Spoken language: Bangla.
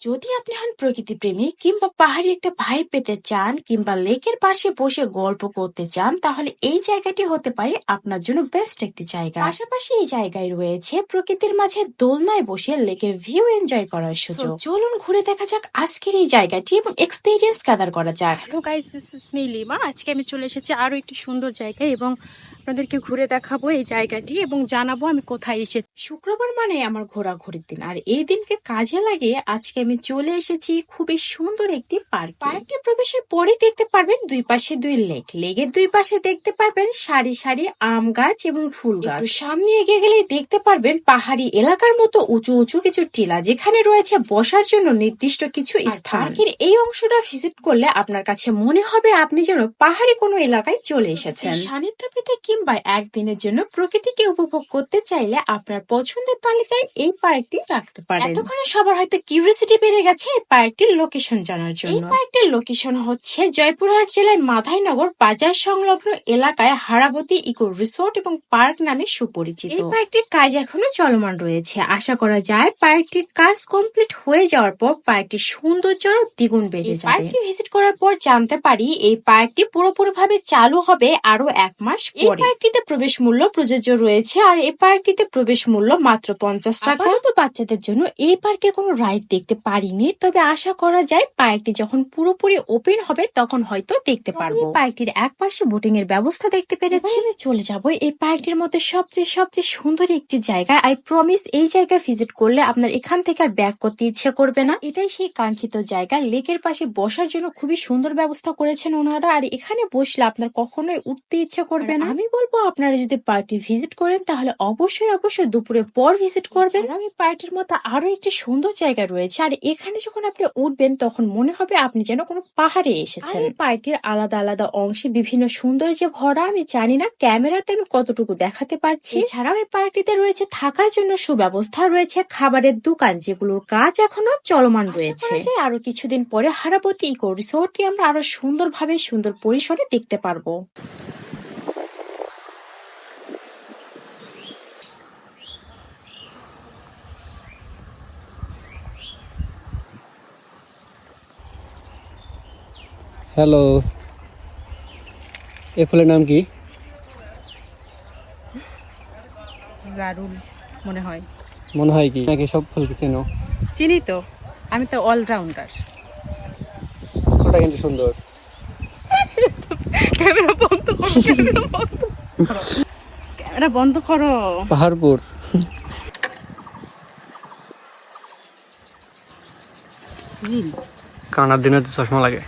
যদি আপনি হন প্রকৃতি প্রেমী কিংবা পাহাড়ি একটা ভাই পেতে চান কিংবা লেকের পাশে বসে গল্প করতে চান তাহলে এই জায়গাটি হতে পারে আপনার জন্য বেস্ট একটি জায়গা। পাশাপাশি এই জায়গায় রয়েছে প্রকৃতির মাঝে দোলনায় বসে লেকের ভিউ এনজয় করার সুযোগ। চলুন ঘুরে দেখা যাক আজকের এই জায়গাটি এবং এক্সপিরিয়েন্স গ্যাদার করা যাক। Hello guys this is me Lima আজকে আমি চলে এসেছি আরও একটি সুন্দর জায়গায় এবং আপনাদেরকে ঘুরে দেখাবো এই জায়গাটি এবং জানাব আমি কোথায় এসেছি শুক্রবার মানে আমার ঘোরাঘুরির দিন। আর এই দিনকে কাজে লাগে আজকে আমি চলে এসেছি খুবই সুন্দর একটি পার্ক। পার্কে প্রবেশের পরে দেখতে পারবেন দুই পাশে দুই লেক। লেকের দুই পাশে দেখতে পারবেন সারি সারি আম গাছ এবং ফুল গাছ। সামনে এগিয়ে গেলে দেখতে পারবেন পাহাড়ি এলাকার মতো উঁচু উঁচু কিছু টিলা যেখানে রয়েছে বসার জন্য নির্দিষ্ট কিছু স্থান। পার্কের এই অংশটা ভিজিট করলে আপনার কাছে মনে হবে আপনি যেন পাহাড়ি কোনো এলাকায় চলে এসেছেন। সান্নিধ্য পেতে কিংবা একদিনের জন্য প্রকৃতিকে উপভোগ করতে চাইলে আপনার পছন্দের তালিকায় এই পার্কটি রাখতে পারেন। এতক্ষণে সবার হয়তো কিউরিয়াসিটি বেড়ে গেছে এই পার্কটির লোকেশন জানার জন্য। এই পার্কটির লোকেশন হচ্ছে জয়পুরহাট জেলায় মাধাইনগর বাজার সংলগ্ন এলাকায় হারাবতী ইকো রিসোর্ট এবং পার্ক নামে সুপরিচিত। এই পার্কটির কাজ এখনও চলমান রয়েছে। আশা করা যায় পার্কটির কাজ কমপ্লিট হয়ে যাওয়ার পর পার্কটির সৌন্দর্য দ্বিগুণ বেড়ে যাবে। পার্কটি ভিজিট করার পর জানতে পারি এই পার্কটি পুরোপুরি ভাবে চালু হবে আরও এক মাস এই পার্কটিতে প্রবেশ মূল্য প্রযোজ্য রয়েছে আর এই পার্কটিতে প্রবেশ মূল্য মাত্র পঞ্চাশ টাকা। তো বাচ্চাদের জন্য এই পার্কে কোনো রাইড দেখতে পারিনি তবে আশা করা যায় পার্কটি যখন পুরোপুরি ওপেন হবে তখন হয়তো দেখতে পারব। পার্কটির এক পাশে বোটিং এর ব্যবস্থা দেখতে পেরেছি। আমি চলে যাব এই পার্কের মধ্যে সবচেয়ে সবচেয়ে সুন্দর একটি জায়গা। আই প্রমিস এই জায়গা ভিজিট করলে আপনার এখান থেকে আর ব্যাক করতে ইচ্ছে করবে না। এটাই সেই কাঙ্ক্ষিত জায়গা। লেকের পাশে বসার জন্য খুবই সুন্দর ব্যবস্থা করেছেন ওনারা আর এখানে বসলে আপনার কখনোই উঠতে ইচ্ছে করবে না। আমি বলব আপনারা যদি পার্টি ভিজিট করেন তাহলে অবশ্যই অবশ্যই দুপুরের পর ভিজিট করবেন। আমি পার্টির মধ্যে আরও একটি সুন্দর জায়গা রয়েছে। আর এখানে যখন আপনি উঠবেন তখন মনে হবে আপনি যেন কোনো পাহাড়ে এসেছেন। পার্টির আলাদা আলাদা অংশে বিভিন্ন সুন্দর যে ভরা আমি জানি না ক্যামেরাতে আমি কতটুকু দেখাতে পারছি। এছাড়াও এই পার্টিতে রয়েছে থাকার জন্য সুব্যবস্থা রয়েছে খাবারের দোকান যেগুলোর কাজ এখনও চলমান রয়েছে। আরও কিছুদিন পরে হারাবতী ইকো রিসোর্টটি আমরা আরও সুন্দরভাবে সুন্দর পরিসরে দেখতে পারব। হ্যালো। এ ফুলের নাম কি? জারুল মনে হয়। মনে হয় কি? নাকি সব ফুল কি চেনো? চিনি তো। আমি তো অলরাউন্ডার ফুলটা কিন্তু সুন্দর। ক্যামেরা বন্ধ করো ক্যামেরা বন্ধ করো। পাহাড়পুর। কানার দিনে তো চশমা লাগে।